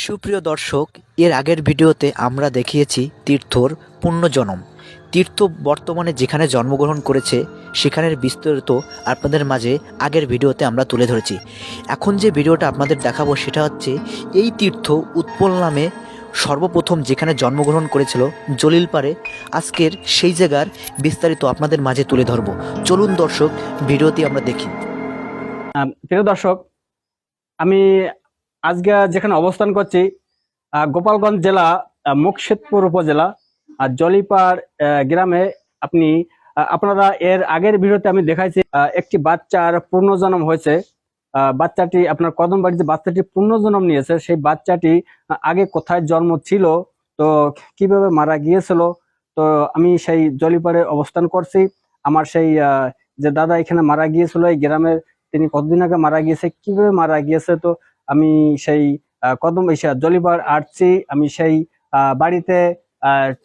সুপ্রিয় দর্শক, এর আগের ভিডিওতে আমরা দেখিয়েছি তীর্থর পুণ্যজনম। তীর্থ বর্তমানে যেখানে জন্মগ্রহণ করেছে, সেখানের বিস্তারিত আপনাদের মাঝে আগের ভিডিওতে আমরা তুলে ধরেছি। এখন যে ভিডিওটা আপনাদের দেখাবো সেটা হচ্ছে, এই তীর্থ উৎপল নামে সর্বপ্রথম যেখানে জন্মগ্রহণ করেছিল জলিলপাড়ে। আজকের সেই জায়গার বিস্তারিত আপনাদের মাঝে তুলে ধরবো। চলুন দর্শক, ভিডিওটি আমরা দেখি। প্রিয় দর্শক, আমি আজকে যেখানে অবস্থান করছি গোপালগঞ্জ জেলা আহ, মুকশেদপুর উপজেলা আর জলিপাড় আহ, গ্রামে আপনি আপনারা এর আগের ভিডিওতে আমি দেখাইছি একটি বাচ্চার পূর্ণজন্ম হয়েছে। বাচ্চাটি আপনার কদম বাড়িতে বাচ্চাটি পূর্ণজন্ম নিয়েছে। সেই বাচ্চাটি আগে কোথায় জন্ম ছিল তো কীভাবে মারা গিয়েছিল তো আমি সেই জলিপাড়ে অবস্থান করছি। আমার সেই যে দাদা এখানে মারা গিয়েছিল এই গ্রামের তিনি কতদিন আগে মারা গিয়েছে কীভাবে মারা গিয়েছে তো আমি সেই কদম জলিবার আসছি আমি সেই বাড়িতে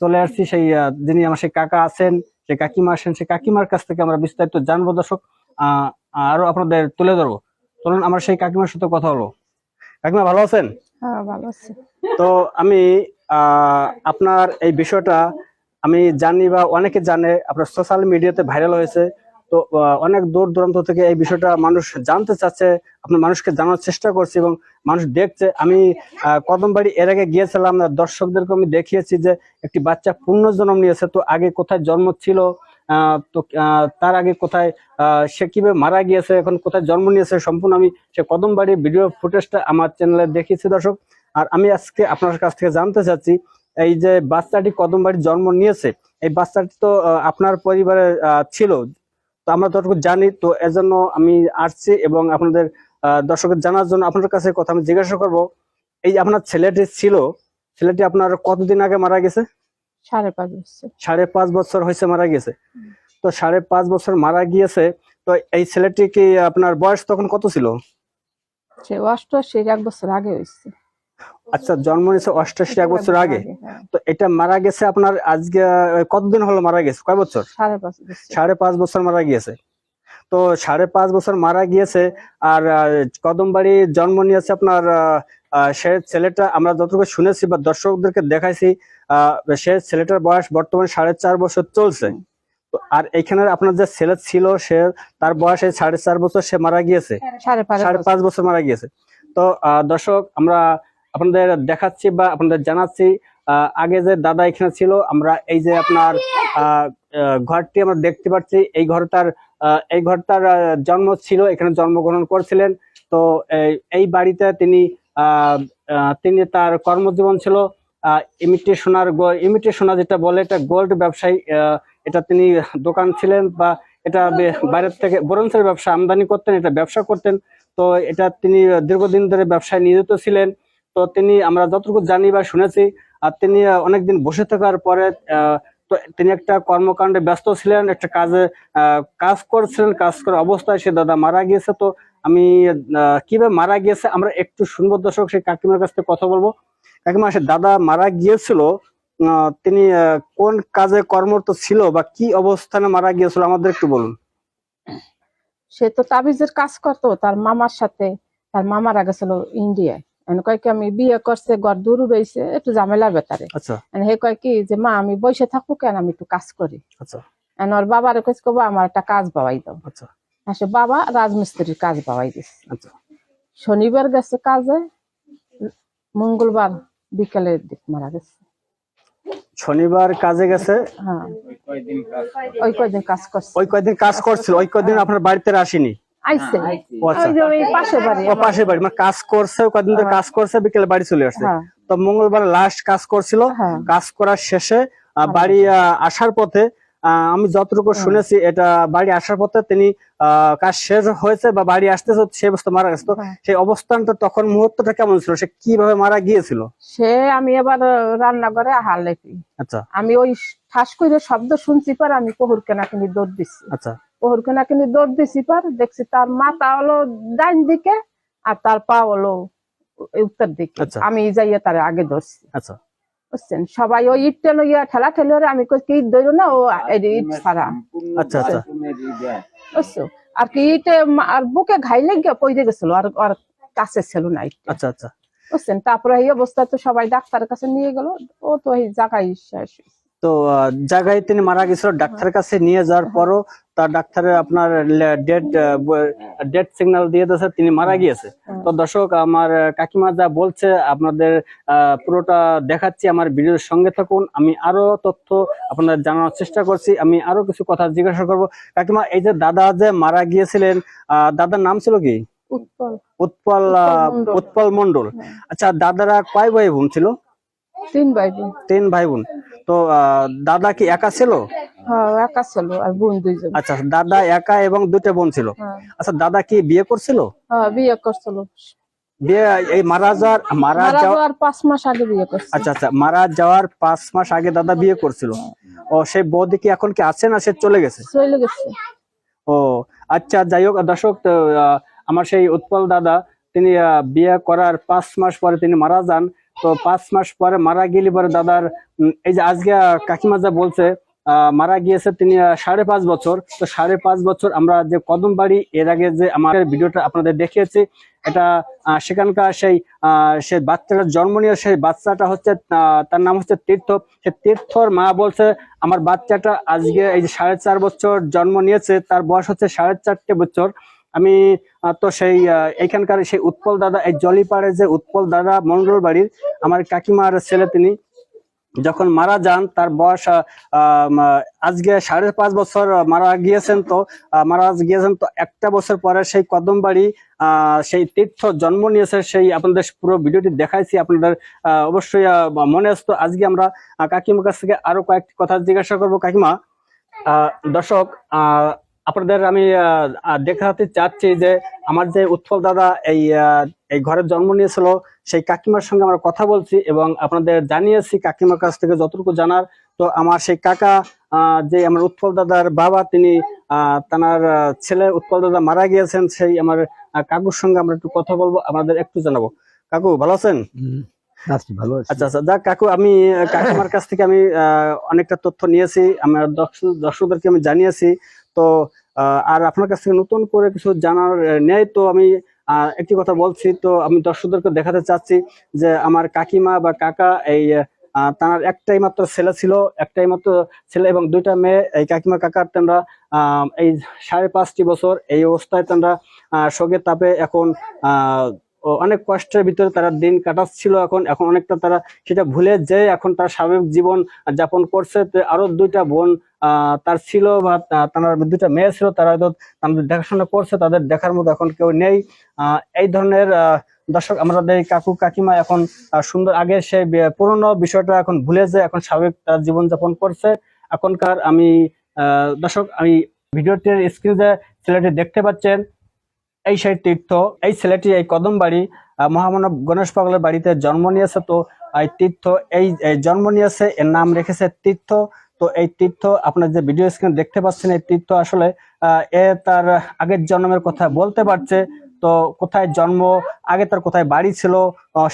চলে আসছি সেই যিনি আমার সেই কাকা আছেন সেই কাকিমা আছেন সেই কাকিমার কাছ থেকে আমরা বিস্তারিত জানব দর্শক। আহ, আরও আপনাদের তুলে ধরবো। চলুন আমার সেই কাকিমার সাথে কথা হলো কাকিমা ভালো আছেন? হ্যাঁ ভালো আছে। তো আমি আহ, আপনার এই বিষয়টা আমি জানি বা অনেকে জানে আপনার সোশ্যাল মিডিয়াতে ভাইরাল হয়েছে। তো অনেক দূর দূরান্ত থেকে এই বিষয়টা মানুষ জানতে চাচ্ছে, আপনার মানুষকে জানার চেষ্টা করছি এবং মানুষ দেখছে। আমি কদমবাড়ি এর আগে গিয়েছিলাম দর্শকদেরকে আমি দেখিয়েছি যে একটি বাচ্চা পূর্ণ জন্ম নিয়েছে। তো আগে কোথায় জন্ম ছিল তো তার আগে কোথায় সে কীভাবে মারা গিয়েছে, এখন কোথায় জন্ম নিয়েছে সম্পূর্ণ আমি সে কদমবাড়ি ভিডিও ফুটেজটা আমার চ্যানেলে দেখিয়েছি দর্শক। আর আমি আজকে আপনার কাছ থেকে জানতে চাচ্ছি, এই যে বাচ্চাটি কদম বাড়ির জন্ম নিয়েছে, এই বাচ্চাটি তো আপনার পরিবারে ছিল তো আমরা যতটুকু জানি তো এজন্য আমি আসছি এবং আপনাদের দর্শকের জানার জন্য আপনার কাছে কথা আমি জিজ্ঞাসা করব। এই আপনার ছেলেটি ছিল ছেলেটি আপনার কতদিন আগে মারা গেছে? সাড়ে পাঁচ বছর। সাড়ে পাঁচ বছর হয়েছে মারা গেছে। তো সাড়ে পাঁচ বছর মারা গিয়েছে তো এই ছেলেটি কি আপনার বয়স তখন কত ছিল? সে অষ্টআশির এক বছর আগে হয়েছে। আচ্ছা জন্ম নিয়েছে অষ্টাশি এক বছর আগে। হ্যাঁ। তো এটা মারা গেছে আপনার আজকে কতদিন হলো মারা গেছে? কয় বছর? সাড়ে পাঁচ বছর। মারা গিয়েছে। তো সাড়ে পাঁচ বছর মারা গিয়েছে আর কদমবাড়ি জন্ম নিয়েছে আপনার সে ছেলেটা আমরা যতটুকু শুনেছি বা দর্শকদেরকে দেখাইছি আহ, সে ছেলেটার বয়স বর্তমানে সাড়ে চার বছর চলছে। তো আর এখানে আপনার যে ছেলে ছিল সে তার বয়স এই সাড়ে চার বছর সে মারা গিয়েছে। সাড়ে পাঁচ বছর। মারা গিয়েছে। তো আহ, দর্শক আমরা আপনাদের দেখাচ্ছি বা আপনাদের জানাচ্ছি আগে যে দাদা এখানে ছিল, আমরা এই যে আপনার ঘরটি আমরা দেখতে পাচ্ছি। এই ঘরটার এই ঘরটার জন্ম ছিল, এখানে জন্মগ্রহণ করেছিলেন। তো, এই- বাড়িতে তিনি তিনি তার কর্মজীবন ছিল। ইমিটেশনার ইমিটেশনা যেটা বলে, এটা গোল্ড ব্যবসায়ী এটা তিনি দোকান ছিলেন বা এটা বাইরের থেকে ব্রোঞ্জের ব্যবসা, আমদানি করতেন, এটা ব্যবসা করতেন। তো, এটা তিনি দীর্ঘদিন ধরে ব্যবসায় নিয়োজিত ছিলেন। তো তিনি, আমরা যতটুকু জানি বা শুনেছি, আর তিনি অনেকদিন বসে থাকার পরে তো তিনি একটা কর্মকাণ্ডে ব্যস্ত ছিলেন, একটা কাজে কাজ করছিলেন, কাজ করার অবস্থায় সে দাদা মারা গিয়েছে। তো আমি কীভাবে মারা গিয়েছে, আমরা একটু শুনব দর্শক, সেই কাকিমার কাছ থেকে কথা বলব। কাকিমা, সে দাদা মারা গিয়েছিল তিনি কোন কাজে কর্মরত ছিল বা কি অবস্থানে মারা গিয়েছিল, আমাদের একটু বলুন। সে তো তাবিজের কাজ করতো, তার মামার সাথে, তার মামার আগে ছিল ইন্ডিয়ায়। কয় কি আমি বিয়ে করছে ঘর দূর রয়েছে একটু ঝামেলা বেতারে। আচ্ছা। হে কয় কি যে মা আমি বসে থাকব কেন? আমি একটু কাজ করি। আচ্ছা। এনে ওর বাবার কাছে কব আমার একটা কাজ পাওয়াই দাও। আচ্ছা। আর সে বাবা রাজমিস্ত্রির কাজ পাওয়াই দিচ্ছে আচ্ছা। শনিবার গেছে কাজে মঙ্গলবার বিকালের দিক মারা গেছে। শনিবার কাজে গেছে? হ্যাঁ। ওই কয়দিন কাজ করছে। ওই কয়দিন কাজ করছিল ওই কয়দিন আপনার বাড়িতে আসেনি? আইছে। আচ্ছা। ওই পাশে বাড়ি। ও পাশের বাড়ি মানে কাজ করছে ধরে কাজ করছে বিকেলে বাড়ি চলে আসছে। হ্যাঁ। তো মঙ্গলবার লাস্ট কাজ করছিল। হ্যাঁ। কাজ করার শেষে বাড়ি আসার পথে আমি যতটুকু শুনেছি এটা বাড়ি আসার পথে তিনি কাজ শেষ হয়েছে বা বাড়ি আসতেছে সে অবস্থা মারা গেছে। তো হ্যাঁ। সেই অবস্থানটা তখন মুহূর্তটা কেমন ছিল? সে কীভাবে মারা গিয়েছিল? সে আমি এবার রান্নাঘরে আহার লেপি আচ্ছা। আমি ওই ঠাস করে শব্দ শুনছি পার আমি কহুর কেনা কিনি দৌড় দিচ্ছি আচ্ছা। কেনা কিনি দৌড় দিছি পার দেখছি তার মাথা হলো ডাইন দিকে আর তার পা হলো উত্তর দিকে। আচ্ছা। আমি যাইয়া তার আগে ধরছি। আচ্ছা। বুঝছেন? সবাই ওই ইটটা লইয়া ঠেলা ঠেলে আমি কি ইট ধরো না? ও ইট ছাড়া। আচ্ছা আচ্ছা। বুঝছ? আর কি ইটে আর বুকে ঘাইলে গিয়ে পইরে গেছিল আর আর কাছে ছিল না ইটটা। আচ্ছা আচ্ছা। বুঝছেন? তারপরে এই অবস্থা তো সবাই ডাক্তারের কাছে নিয়ে গেল। ও তো এই জায়গায় শেষ। তো জায়গায় তিনি মারা গেছিল ডাক্তারের কাছে নিয়ে যাওয়ার পরও তার ডাক্তারের আপনার ডেড ডেড সিগন্যাল দিয়ে দিয়েছে তিনি মারা গিয়েছে। তো দর্শক আমার কাকিমা যা বলছে আপনাদের পুরোটা দেখাচ্ছি আমার ভিডিওর সঙ্গে থাকুন আমি আরও তথ্য আপনাদের জানানোর চেষ্টা করছি আমি আরও কিছু কথা জিজ্ঞাসা করব। কাকিমা এই যে দাদা যে মারা গিয়েছিলেন আহ, দাদার নাম ছিল কি? উৎপল। উৎপল মন্ডল হ্যাঁ। আচ্ছা দাদারা কয় ভাই বোন ছিল? তিন ভাই বোন তিন ভাই বোন তো দাদা কি একা ছিল? হ্যাঁ একা ছিল আর বোন দুইজন। আচ্ছা দাদা একা এবং দুটো বোন ছিল। হ্যাঁ। আচ্ছা দাদা কি বিয়ে করছিল? হ্যাঁ বিয়ে করছিল। বিয়ে এই মারা যাওয়ার মারা মারা যাওয়ার যাওয়ার পাঁচ মাস আগে বিয়ে করছে আচ্ছা আচ্ছা মারা যাওয়ার পাঁচ মাস আগে দাদা বিয়ে করছিল। ও সেই বৌদি কি এখন কি আছে না সে চলে গেছে? চলে গেছে। ও আচ্ছা যাই হোক দর্শক আমার সেই উৎপল দাদা তিনি বিয়ে করার পাঁচ মাস পরে তিনি মারা যান। তো পাঁচ মাস পরে মারা গেলে পরে দাদার এই যে আজকে কাকিমা যা বলছে মারা গিয়েছে তিনি সাড়ে পাঁচ বছর। তো সাড়ে পাঁচ বছর আমরা যে কদম বাড়ি, এর আগে যে আমাদের ভিডিওটা আপনাদের দেখিয়েছি, এটা সেখানকার সেই সেই বাচ্চাটা জন্ম নিয়ে সেই বাচ্চাটা হচ্ছে তার নাম হচ্ছে তীর্থ। সে তীর্থর মা বলছে, আমার বাচ্চাটা আজকে এই যে সাড়ে চার বছর জন্ম নিয়েছে, তার বয়স হচ্ছে সাড়ে চারটে বছর। আমি তো সেই এখানকার সেই উৎপল দাদা, এই জলিপাড়ে যে উৎপল দাদা মন্ডল বাড়ির, আমার কাকিমার ছেলে তিনি যখন মারা যান, তার বয়স আজকে সাড়ে পাঁচ বছর মারা গিয়েছেন তো মারা গিয়েছেন তো একটা বছর পরে সেই কদমবাড়ি আহ, সেই তীর্থ জন্ম নিয়েছে সেই আপনাদের পুরো ভিডিওটি দেখাইছি আপনাদের অবশ্যই মনে আসতো আজকে আমরা কাকিমার কাছ থেকে আরও কয়েকটি কথা জিজ্ঞাসা করব। কাকিমা দর্শক আপনাদের আমি দেখাতে চাচ্ছি যে আমার যে উৎপল দাদা এই এই ঘরে জন্ম নিয়েছিল সেই কাকিমার সঙ্গে আমরা কথা বলছি এবং আপনাদের জানিয়েছি কাকিমার কাছ থেকে যতটুকু জানার। তো আমার সেই কাকা যে আমার উৎপল দাদার বাবা তিনি তার ছেলে উৎপল দাদা মারা গিয়েছেন সেই আমার কাকুর সঙ্গে আমরা একটু কথা বলব আমাদের একটু জানাব। কাকু ভালো আছেন? ভালো আচ্ছা আচ্ছা যাক কাকু আমি কাকিমার কাছ থেকে আমি আহ, অনেকটা তথ্য নিয়েছি আমার দর্শক দর্শকদেরকে আমি জানিয়েছি। তো আর আপনার কাছ থেকে নতুন করে কিছু জানার নেই তো আমি একটি কথা বলছি। তো আমি দর্শকদেরকে দেখাতে চাচ্ছি যে আমার কাকিমা বা কাকা এই তার একটাই মাত্র ছেলে ছিল, একটাই মাত্র ছেলে এবং দুইটা মেয়ে। এই কাকিমা কাকার তোমরা এই সাড়ে পাঁচটি বছর এই অবস্থায় তোমরা শোকের তাপে এখন অনেক কষ্টের ভিতরে তারা দিন কাটাচ্ছিল এখন এখন অনেকটা তারা সেটা ভুলে যে এখন তার স্বাভাবিক জীবন যাপন করছে। তো আরও দুইটা বোন তার ছিল বা তার দুইটা মেয়ে ছিল, তারা হয়তো দেখাশোনা করছে, তাদের দেখার মতো এখন কেউ নেই। এই ধরনের দর্শক আমাদের কাকু কাকিমা এখন সুন্দর, আগে সেই পুরনো বিষয়টা এখন ভুলে যে এখন স্বাভাবিক তার জীবন যাপন করছে। এখনকার আমি দর্শক আমি ভিডিওটির স্ক্রিনে ছেলেটি দেখতে পাচ্ছেন। এই সেই তীর্থ, এই ছেলেটি এই কদম বাড়ি মহামানব গণেশ পাগলের বাড়িতে জন্ম নিয়েছে তো এই তীর্থ, এই জন্ম নিয়েছে, এর নাম রেখেছে তীর্থ। তো এই তীর্থ, আপনার যে ভিডিও স্ক্রিনে দেখতে পাচ্ছেন, এই তীর্থ আসলে এ তার আগের জন্মের কথা বলতে পারছে। তো কোথায় জন্ম, আগে তার কোথায় বাড়ি ছিল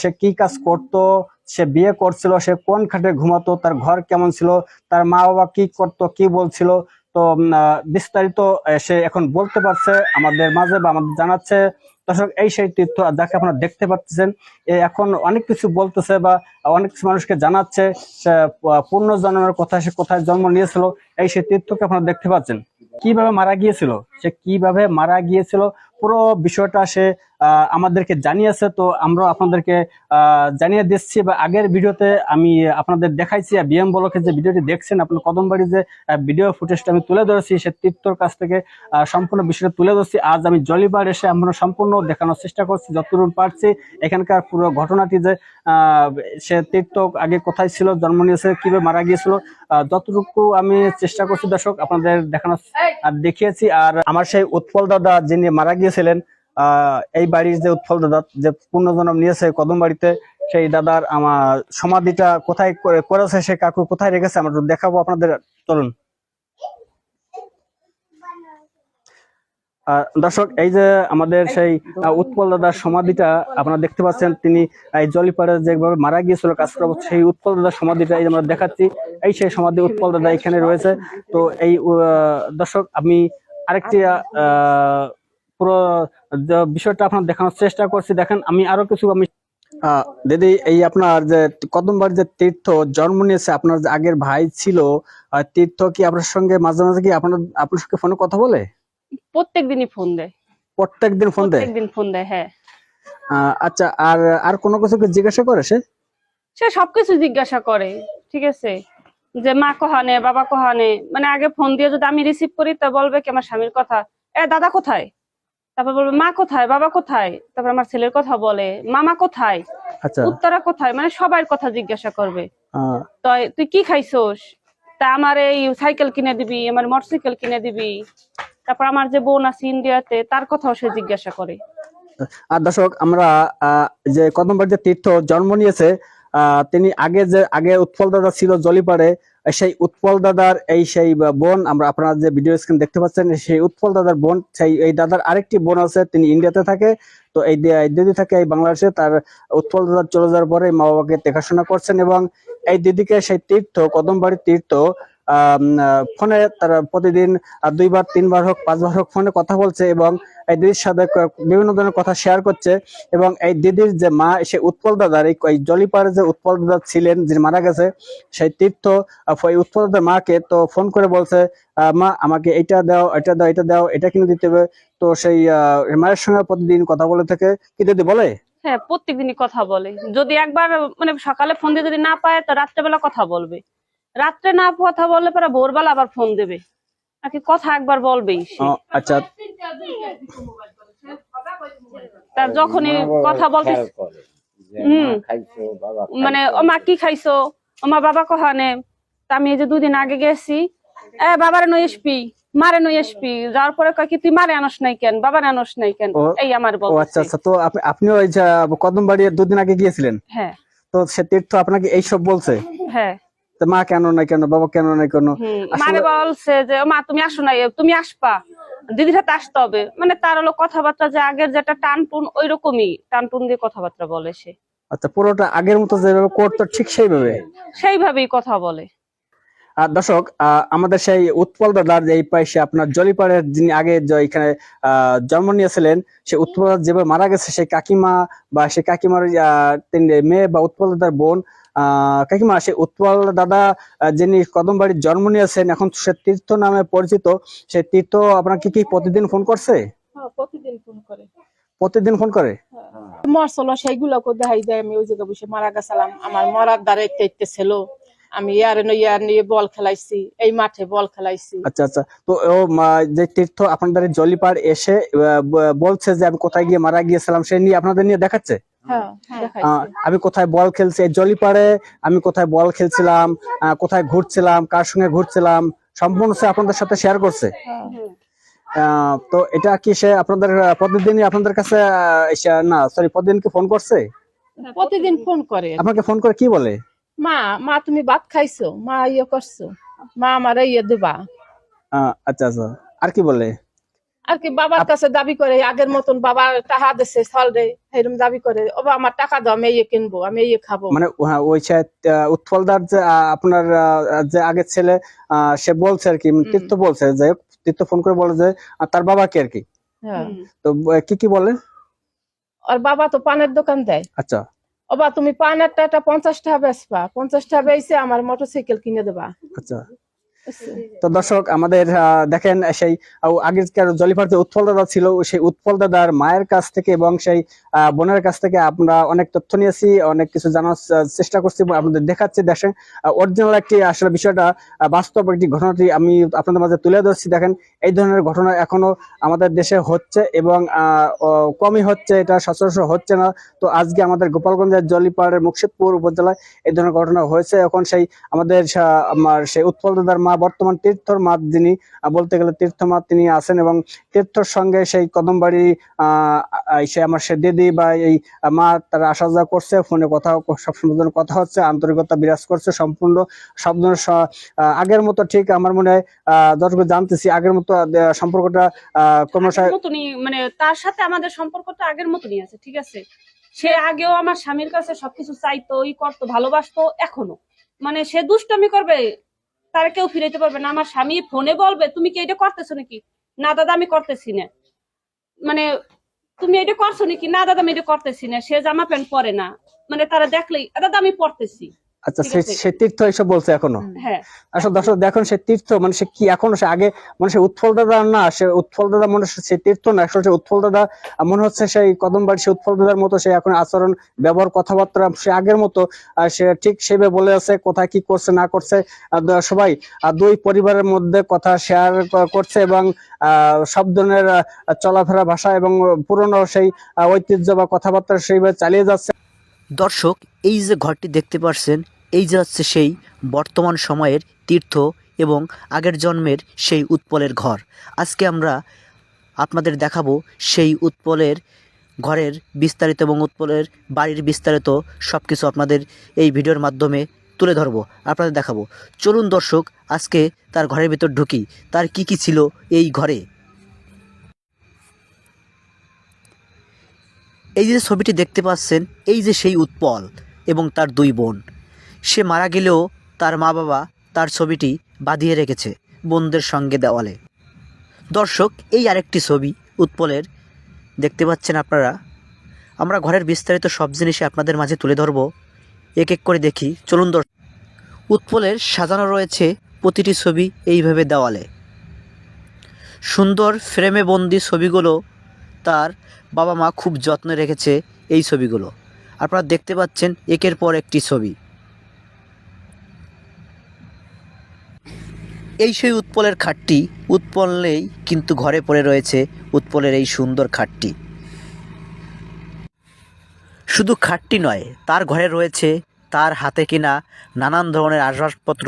সে কি কাজ করত, সে বিয়ে করছিল, সে কোন খাটে ঘুমাতো, তার ঘর কেমন ছিল, তার মা বাবা কি করতো, কি বলছিল তো বিস্তারিত সে এখন বলতে পারছে, আমাদের মাঝে বা আমাদের জানাচ্ছে। দর্শক, এই সেই তীর্থ যাকে আপনারা দেখতে পাচ্ছেন এখন অনেক কিছু বলতেছে বা অনেক কিছু মানুষকে জানাচ্ছে। পূর্ণ জন্মের কথা, সে কোথায় জন্ম নিয়েছিল, এই সেই তীর্থকে আপনারা দেখতে পাচ্ছেন। কীভাবে মারা গিয়েছিল? সে কীভাবে মারা গিয়েছিল? পুরো বিষয়টা সে আমাদেরকে জানিয়েছে। তো আমরা আপনাদেরকে জানিয়ে দিচ্ছি বা আগের ভিডিওতে আমি আপনাদের দেখাইছি বিএম বলকে যে ভিডিওটি দেখছেন আপনার কদমবাড়ি যে ভিডিও ফুটেজটা আমি তুলে ধরেছি সে তীর্থর কাছ থেকে সম্পূর্ণ বিষয়টা তুলে ধরছি। আজ আমি জলিবার এসে আমরা সম্পূর্ণ দেখানোর চেষ্টা করছি যতটুকু পারছি। এখানকার পুরো ঘটনাটি যে আহ, সে তীর্থ আগে কোথায় ছিল জন্ম নিয়েছে কীভাবে মারা গিয়েছিল আহ, যতটুকু আমি চেষ্টা করছি দর্শক আপনাদের দেখানো দেখিয়েছি। আর আমার সেই উৎপল দাদা যিনি মারা গিয়েছিলেন আহ, এই বাড়ির যে উৎপল দাদা যে পুণ্যজন্ম নিয়েছে কদম বাড়িতে সেই দাদার আমার সমাধিটা কোথায় করেছে সে কাকু কোথায় রেখেছে আমরা দেখাবো আপনাদের। চলুন। দর্শক এই যে আমাদের সেই উৎপল দাদার সমাধিটা আপনারা দেখতে পাচ্ছেন তিনি এই জলিপাড়ে যেভাবে মারা গিয়েছিল কাজ করা সেই উৎপল দাদার সমাধিটা এই আমরা দেখাচ্ছি এই সেই সমাধি উৎপল দাদা এখানে রয়েছে। তো এই দর্শক আমি আরেকটি আহ, পুরো বিষয়টা আপনার দেখানোর চেষ্টা করছি দেখেন আমি আরও কিছু আমি দিদি এই আপনার যে কদমবার যে তীর্থ জন্ম নিয়েছে আপনার যে আগের ভাই ছিল তীর্থ কি আপনার সঙ্গে মাঝে মাঝে কি আপনার আপনার সঙ্গে ফোনে কথা বলে? প্রত্যেক দিনই ফোন দেয়। প্রত্যেকদিন ফোন দেয়? প্রত্যেক দিন ফোন দেয় হ্যাঁ। আচ্ছা আর আর কোনো কিছু কি জিজ্ঞাসা করে সে? সে সবকিছু জিজ্ঞাসা করে ঠিক আছে? যে মা কহানে বাবা কহানে মানে আগে ফোন দিয়ে যদি আমি রিসিভ করি তা বলবে কি আমার স্বামীর কথা। এ দাদা কোথায়? তারপর বলবে মা কোথায়? বাবা কোথায়? তারপর আমার ছেলের কথা বলে মামা কোথায়? আচ্ছা। উত্তরা কোথায়? মানে সবার কথা জিজ্ঞাসা করবে। তুই কি খাইছোস? তা আমার এই সাইকেল কিনে দিবি আমার মোটরসাইকেল কিনে দিবি। তারপর আমার যে বোন আছে ইন্ডিয়াতে তার কথাও সে জিজ্ঞাসা করে। আর দর্শক আমরা যে কদমবার যে তীর্থ জন্ম নিয়েছে তিনি আগে যে, আগে উৎপল দাদা ছিল জলিপাড়ে, সেই উৎপল দাদার এই সেই বোন, আমরা আপনারা যে ভিডিও স্ক্রিন দেখতে পাচ্ছেন, সেই উৎপল দাদার বোন, সেই এই দাদার আরেকটি বোন আছে, তিনি ইন্ডিয়াতে থাকে। তো এই দিদি থাকে এই বাংলাদেশে, তার উৎপল দাদার চলে যাওয়ার পরে মা বাবাকে দেখাশোনা করছেন এবং এই দিদিকে সেই তীর্থ, কদমবাড়ির তীর্থ ফোনে তারা প্রতিদিন দুইবার, তিনবার হোক, পাঁচবার হোক ফোনে কথা বলছে এবং এই দিদির সাথে বিভিন্ন ধরনের কথা শেয়ার করছে এবং এই দিদির যে মা, সে উৎপল দাদার, এই জলিপাড়ে যে উৎপল দাদা ছিলেন, যিনি মারা গেছে, সেই তীর্থ এই উৎপল দাদার মাকে তো ফোন করে বলছে মা, আমাকে এটা দাও এটা দাও এটা দাও, এটা কিনে দিতে হবে। তো সেই মায়ের সঙ্গে প্রতিদিন কথা বলে থাকে। কি দিদি বলে? হ্যাঁ প্রত্যেকদিনই কথা বলে। যদি একবার মানে সকালে ফোন দিয়ে যদি না পায়, তো রাত্রেবেলা কথা বলবে। রাত্রে না কথা বললে পরে ভোরবেলা আবার ফোন দেবে। আর কি কথা একবার বলবেই আচ্ছা। তার যখনই কথা বলতে হুম। মানে ও মা কি খাইছো? ও মা বাবা কহানে? তা আমি এই যে দুদিন আগে গেছি। এ বাবারে নই এসপি মারে নই এসপি যাওয়ার পরে কয় কি তুই মারে আনস নাই কেন? বাবার আনস নাই কেন? এই আমার বল আচ্ছা আচ্ছা। তো আপনি আপনি ওই যে কদম বাড়ি দুদিন আগে গিয়েছিলেন? হ্যাঁ। তো সে তীর্থ আপনাকে এইসব বলছে? হ্যাঁ। মা কেন নাই কেন বাবা কেন নাই কেন? মানে বলছে যে মা তুমি আসো না তুমি আসবা। দিদির সাথে আসতে হবে। মানে তার হলো কথাবার্তা যে আগের যেটা টানটুন ওই রকমই টানটুন দিয়ে কথাবার্তা বলে সে। আচ্ছা পুরোটা আগের মতো যেভাবে করতো ঠিক সেইভাবে? সেইভাবেই কথা বলে। দর্শক আমাদের সেই উৎপল দাদার যে পাশে আপনার জলিপাড়ের যিনি আগে এখানে জন্ম নিয়েছিলেন সেই উৎপল যেভাবে মারা গেছে সেই কাকিমা বা সেই কাকিমার মেয়ে বা উৎপল দাদার বোন কাকিমা সেই উৎপল দাদা যিনি কদমবাড়ির জন্ম নিয়েছেন এখন সে তীর্থ নামে পরিচিত সেই তীর্থ আপনাকে কি প্রতিদিন ফোন করছে? প্রতিদিন ফোন করে। প্রতিদিন ফোন করে? মরছিল সেইগুলোকে দেখাই দেয় আমি ওই জায়গায় বসে মারা গেছিলাম। আমার মরার দ্বারা ছিল। আমি ইয়ার ইয়ার নিয়ে বল খেলাইছি এই মাঠে বল খেলাইছি। আচ্ছা আচ্ছা। তো ও যে তীর্থ আপনাদের এই জলিপাড় এসে বলছে যে আমি কোথায় গিয়ে মারা গিয়েছিলাম সে নিয়ে আপনাদের নিয়ে দেখাচ্ছে? হ্যাঁ আহ, আমি কোথায় বল খেলছি? জলিপাড়ে আমি কোথায় বল খেলছিলাম কোথায় ঘুরছিলাম কার সঙ্গে ঘুরছিলাম সম্পূর্ণ সে আপনাদের সাথে শেয়ার করছে। হ্যাঁ। তো এটা কি সে আপনাদের প্রতিদিনই আপনাদের কাছে না সরি প্রতিদিন কি ফোন করছে? প্রতিদিন ফোন করে। আপনাকে ফোন করে কি বলে? মা মা তুমি ভাত খাইছো? মা ইয়ে করছ? মা আমার ইয়ে দেবা। আচ্ছা আচ্ছা। আর কি বলে? আর কি বাবার কাছে দাবি করে আগের মতন বাবা টাকা দিছে চল রে এরকম দাবি করে। ও আমার টাকা দাও আমি ইয়ে কিনবো আমি ইয়ে খাব। মানে হ্যাঁ, ওই উৎপলদার যে আপনার যে আগের ছেলে সে বলছে আর কি তীর্থ বলছে যে তীর্থ ফোন করে বলে যে তার বাবাকে আর কি? হ্যাঁ। তো কি কি বলে? আর বাবা তো পানের দোকান দেয়। আচ্ছা। ও বা তুমি পানের টাকা পঞ্চাশ টাকা বেচবা। পঞ্চাশ টাকা বেচে আমার মোটরসাইকেল কিনে দেবা। আচ্ছা। তো দর্শক আমাদের দেখেন সেই আহ, আগের জলিফার যে উৎপল দাদা ছিল সেই উৎপল দাদার মায়ের কাছ থেকে এবং সেই বোনের কাছ থেকে আমরা অনেক তথ্য নিয়েছি অনেক কিছু জানার চেষ্টা করছি এবং আপনাদের দেখাচ্ছি দেশে। অরিজিনাল একটি আসলে বিষয়টা বাস্তব একটি ঘটনাটি আমি আপনাদের মাঝে তুলে ধরছি। দেখেন এই ধরনের ঘটনা এখনও আমাদের দেশে হচ্ছে এবং আহ, কমই হচ্ছে এটা সচরাচর হচ্ছে না। তো আজকে আমাদের গোপালগঞ্জের জলিপাড়ের মুর্শিদপুর উপজেলায় এই ধরনের ঘটনা হয়েছে। এখন সেই আমাদের আমার সেই উৎপল দাদার মা বর্তমান তীর্থর মা যিনি বলতে গেলে তীর্থ মা তিনি আছেন এবং তীর্থর সঙ্গে সেই কদমবাড়ি সে আমার সে দিদি বা এই মা তারা আসা যাওয়া করছে, ফোনে কথা, সবসময় কথা হচ্ছে, আন্তরিকতা বিরাজ করছে, সম্পূর্ণ সব আগের মতো ঠিক আমার মনে হয় যতটুকু জানতেছি, আগের মতো সম্পর্কটা, আহ মানে তার সাথে আমাদের সম্পর্কটা আগের মতনই আছে, ঠিক আছে? সে আগেও আমার স্বামীর কাছে সবকিছু চাইতো, ই করতো, ভালোবাসতো, এখনও। মানে সে দুষ্টমি করবে তার কেউ ফিরাইতে পারবে না। আমার স্বামী ফোনে বলবে, তুমি কি এটা করতেছো নাকি? না দাদা, আমি করতেছি না। মানে তুমি এটা করছ নাকি? না দাদা, আমি এটা করতেছি না। সে জামা প্যান্ট পরে না। মানে তারা দেখলেই, দাদা, আমি পড়তেছি আচ্ছা সে সে তীর্থ এসব বলছে এখনও? হ্যাঁ। আসলে দর্শক দেখুন সে তীর্থ মানে সে কি এখনও সে আগে মানে সে উৎফল দাদা না সে উৎফল দাদা মনে হচ্ছে সে তীর্থ না আসলে সে উৎফল দাদা মনে হচ্ছে সেই কদমবাড়ি সে উৎফল দাদার মতো সে এখন আচরণ ব্যবহার কথাবার্তা সে আগের মতো সে ঠিক সেভাবে বলে আছে কোথায় কি করছে না করছে সবাই দুই পরিবারের মধ্যে কথা শেয়ার করছে এবং আহ, সব ধরনের চলাফেরা ভাষা এবং পুরনো সেই ঐতিহ্য বা কথাবার্তা সেইভাবে চালিয়ে যাচ্ছে। দর্শক এই যে ঘরটি দেখতে পারছেন এই যে হচ্ছে সেই বর্তমান সময়ের তীর্থ এবং আগের জন্মের সেই উৎপলের ঘর। আজকে আমরা আপনাদের দেখাবো সেই উৎপলের ঘরের বিস্তারিত এবং উৎপলের বাড়ির বিস্তারিত সব কিছু আপনাদের এই ভিডিওর মাধ্যমে তুলে ধরবো, আপনাদের দেখাবো। চলুন দর্শক, আজকে তার ঘরের ভিতর ঢুকি। তার কি কি ছিল এই ঘরে? এই যে ছবিটি দেখতে পাচ্ছেন, এই যে সেই উৎপল এবং তার দুই বোন। সে মারা গেলেও তার মা বাবা তার ছবিটি বাঁধিয়ে রেখেছে বোনদের সঙ্গে দেওয়ালে। দর্শক, এই আরেকটি ছবি উৎপলের। দেখতে পাচ্ছেন আপনারা? আমরা ঘরের বিস্তারিত সব জিনিসই আপনাদের মাঝে তুলে ধরব। এক এক করে দেখি। চলুন দর্শক, উৎপলের সাজানো রয়েছে প্রতিটি ছবি এইভাবে দেওয়ালে। সুন্দর ফ্রেমে বন্দি ছবিগুলো তার বাবা মা খুব যত্নে রেখেছে এই ছবিগুলো। আপনারা দেখতে পাচ্ছেন একের পর একটি ছবি। এই সেই উৎপলের খাটটি, উৎপলেই কিন্তু ঘরে পড়ে রয়েছে উৎপলের এই সুন্দর খাটটি। শুধু খাটটি নয়, তার ঘরে রয়েছে তার হাতে কিনা নানান ধরনের আসবাবপত্র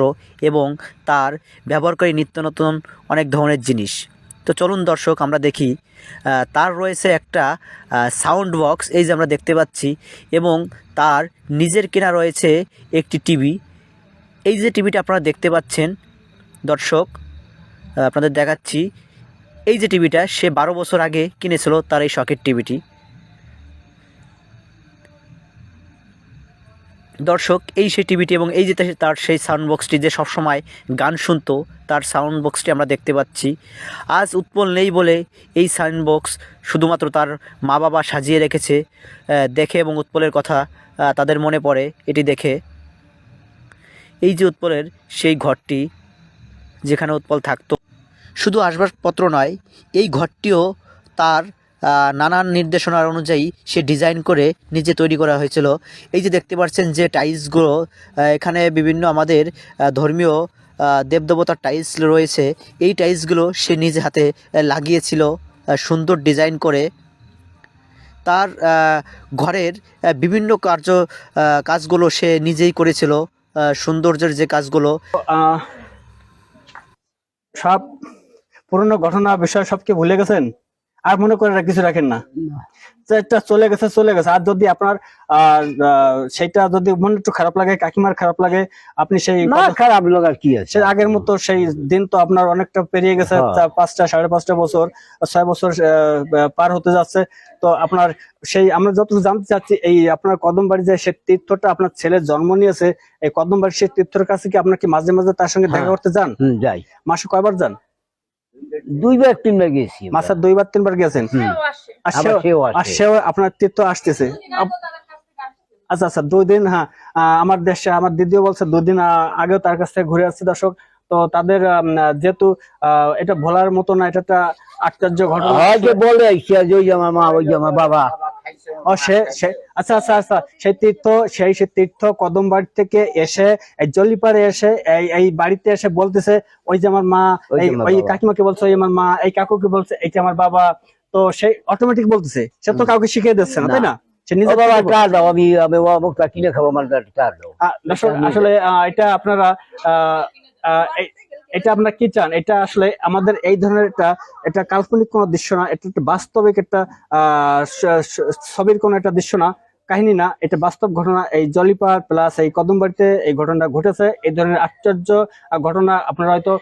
এবং তার ব্যবহারকারী নিত্য নতুন অনেক ধরনের জিনিস। তো চলুন দর্শক, আমরা দেখি তার রয়েছে একটা সাউন্ড বক্স এই যে আমরা দেখতে পাচ্ছি, এবং তার নিজের কেনা রয়েছে একটি টিভি। এই যে টিভিটা আপনারা দেখতে পাচ্ছেন দর্শক আপনাদের দেখাচ্ছি, এই যে টিভিটা সে বারো বছর আগে কিনেছিল তার এই শখের টিভিটি। দর্শক, এই সেই টিভিটি এবং এই যে তার সেই সাউন্ড বক্সটি যে সবসময় গান শুনতো, তার সাউন্ড বক্সটি আমরা দেখতে পাচ্ছি। আজ উৎপল নেই বলে এই সাউন্ড বক্স শুধুমাত্র তার মা বাবা সাজিয়ে রেখেছে দেখে এবং উৎপলের কথা তাদের মনে পড়ে, এটি দেখে। এই যে উৎপলের সেই ঘরটি যেখানে উৎপল থাকতো। শুধু আসবাবপত্র নয়, এই ঘরটিও তার নানান নির্দেশনার অনুযায়ী সে ডিজাইন করে নিজে তৈরি করা হয়েছিল। এই যে দেখতে পাচ্ছেন যে টাইলসগুলো এখানে বিভিন্ন আমাদের ধর্মীয় দেবদেবতার টাইলস রয়েছে। এই টাইলসগুলো সে নিজে হাতে লাগিয়েছিল সুন্দর ডিজাইন করে। তার ঘরের বিভিন্ন কার্য কাজগুলো সে নিজেই করেছিল সৌন্দর্যের যে কাজগুলো। সব পুরনো ঘটনা বিষয় সবকে ভুলে গেছেন? আর মনে করে কিছু রাখেন না। যেটা চলে গেছে চলে গেছে। আর যদি আপনার সেটা যদি মনে একটু খারাপ লাগে কাকিমার খারাপ লাগে আপনি সেই খারাপ লাগার কি আছে? আগের মতো সেই দিন তো আপনার অনেকটা পেরিয়ে গেছে হ্যাঁ। পাঁচটা সাড়ে পাঁচটা বছর ছয় বছর পার হতে যাচ্ছে। তো আপনার সেই আমরা যতটুকু জানতে চাচ্ছি এই আপনার কদম বাড়ি যে সে তীর্থটা আপনার ছেলের জন্ম নিয়েছে এই কদম বাড়ি সেই তীর্থের কাছে কি আপনার কি মাঝে মাঝে তার সঙ্গে দেখা হ্যাঁ। করতে যান? যাই। মাসে কয়বার যান? দুইবার তিনবার গেছি আমরা। দুইবার তিনবার গেছেন? আপনার তীর্থ আসতেছে। আচ্ছা আচ্ছা দুই দিন হ্যাঁ আহ, আমার দেশে আমার দিদিও বলছে দুই দিন আগেও তার কাছ থেকে ঘুরে আসছে দর্শক। তো তাদের যেহেতু আহ, এটা ভোলার মতো না এটা একটা আশ্চর্য ঘটনা। বলে আমার মা ওই আমার বাবা। ও সে আচ্ছা আচ্ছা আচ্ছা সেই তীর্থ সেই সে তীর্থ কদম বাড়ি থেকে এসে এই জলিপারে এসে এই এই বাড়িতে এসে বলতেছে ওই যে আমার মা ওই কাকিমাকে বলছে ওই আমার মা এই কাকুকে বলছে এইটা আমার বাবা। তো সেই অটোমেটিক বলতেছে সে তো কাউকে শিখিয়ে দিচ্ছে না তাই না। আসলে আহ, এটা আপনারা এটা আপনারা কি চান? এটা আসলে আমাদের এই ধরনের একটা, এটা কাল্পনিক কোনো দৃশ্য না, এটা একটা বাস্তবিক একটা ছবির কোনো একটা দৃশ্য না, কাহিনী না, এটা বাস্তব ঘটনা। এই জলিপার প্লাস এই কদমবাড়িতে এই ঘটনাটা ঘটেছে। এই ধরনের আশ্চর্য ঘটনা আপনারা হয়তো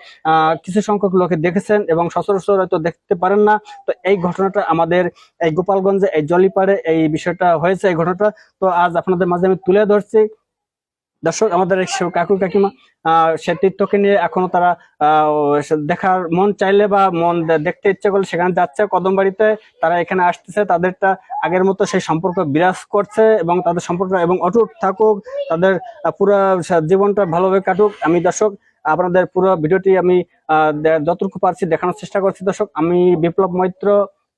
কিছু সংখ্যক লোকে দেখেছেন এবং সচরাচর হয়তো দেখতে পারেন না। তো এই ঘটনাটা আমাদের এই গোপালগঞ্জে এই জলিপারে এই বিষয়টা হয়েছে এই ঘটনাটা। তো আজ আপনাদের মাঝে আমি তুলে ধরছি। দর্শক, আমাদের কাকু কাকিমা সে তীর্থকে নিয়ে এখনও তারা দেখার মন চাইলে বা মন দেখতে ইচ্ছে করলে সেখানে যাচ্ছে কদম বাড়িতে তারা এখানে আসতেছে, তাদেরটা আগের মতো সেই সম্পর্ক বিরাজ করছে এবং তাদের সম্পর্ক এবং অটুট থাকুক, তাদের পুরো জীবনটা ভালোভাবে কাটুক। আমি দর্শক, আপনাদের পুরো ভিডিওটি আমি যতটুকু পারছি দেখানোর চেষ্টা করছি। দর্শক, আমি বিপ্লব মৈত্র,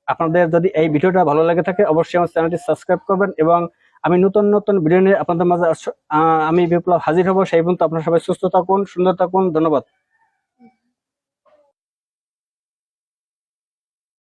আপনাদের যদি এই ভিডিওটা ভালো লেগে থাকে, অবশ্যই আমার চ্যানেলটি সাবস্ক্রাইব করবেন এবং আমি নতুন নতুন ভিডিও নিয়ে আপনাদের মাঝে আমি বিপ্লব হাজির হব। সেই পর্যন্ত আপনারা সবাই সুস্থ থাকুন, সুন্দর থাকুন। ধন্যবাদ।